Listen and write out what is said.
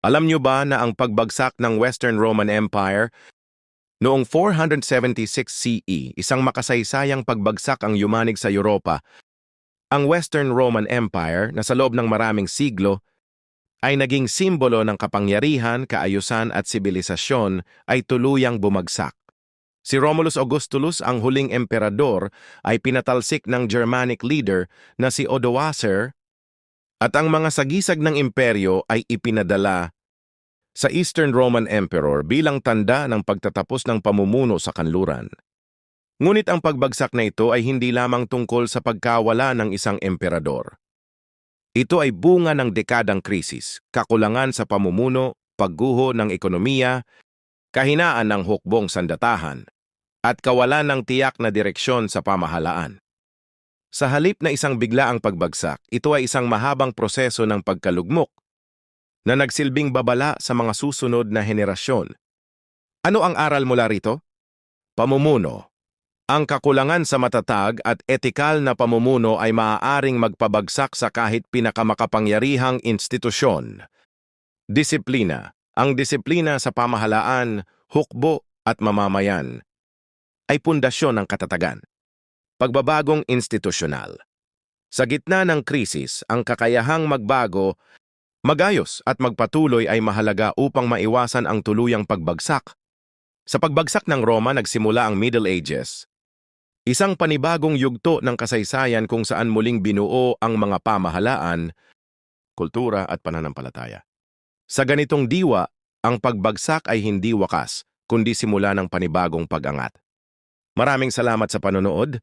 Alam niyo ba na ang pagbagsak ng Western Roman Empire noong 476 CE, isang makasaysayang pagbagsak ang yumanig sa Europa, ang Western Roman Empire na sa loob ng maraming siglo ay naging simbolo ng kapangyarihan, kaayusan at sibilisasyon ay tuluyang bumagsak. Si Romulus Augustulus, ang huling emperador, ay pinatalsik ng Germanic leader na si Odoacer at ang mga sagisag ng imperyo ay ipinadala sa Eastern Roman Emperor bilang tanda ng pagtatapos ng pamumuno sa kanluran. Ngunit ang pagbagsak na ito ay hindi lamang tungkol sa pagkawala ng isang emperador. Ito ay bunga ng dekadang krisis, kakulangan sa pamumuno, pagguho ng ekonomiya, kahinaan ng hukbong sandatahan, at kawalan ng tiyak na direksyon sa pamahalaan. Sa halip na isang biglaang pagbagsak, ito ay isang mahabang proseso ng pagkalugmok na nagsilbing babala sa mga susunod na henerasyon. Ano ang aral mula rito? Pamumuno. Ang kakulangan sa matatag at etikal na pamumuno ay maaaring magpabagsak sa kahit pinakamakapangyarihang institusyon. Disiplina. Ang disiplina sa pamahalaan, hukbo at mamamayan ay pundasyon ng katatagan. Pagbabagong institusyonal. Sa gitna ng krisis, ang kakayahang magbago, magayos at magpatuloy ay mahalaga upang maiwasan ang tuluyang pagbagsak. Sa pagbagsak ng Roma nagsimula ang Middle Ages. Isang panibagong yugto ng kasaysayan kung saan muling binuo ang mga pamahalaan, kultura at pananampalataya. Sa ganitong diwa, ang pagbagsak ay hindi wakas, kundi simula ng panibagong pag-angat. Maraming salamat sa panonood.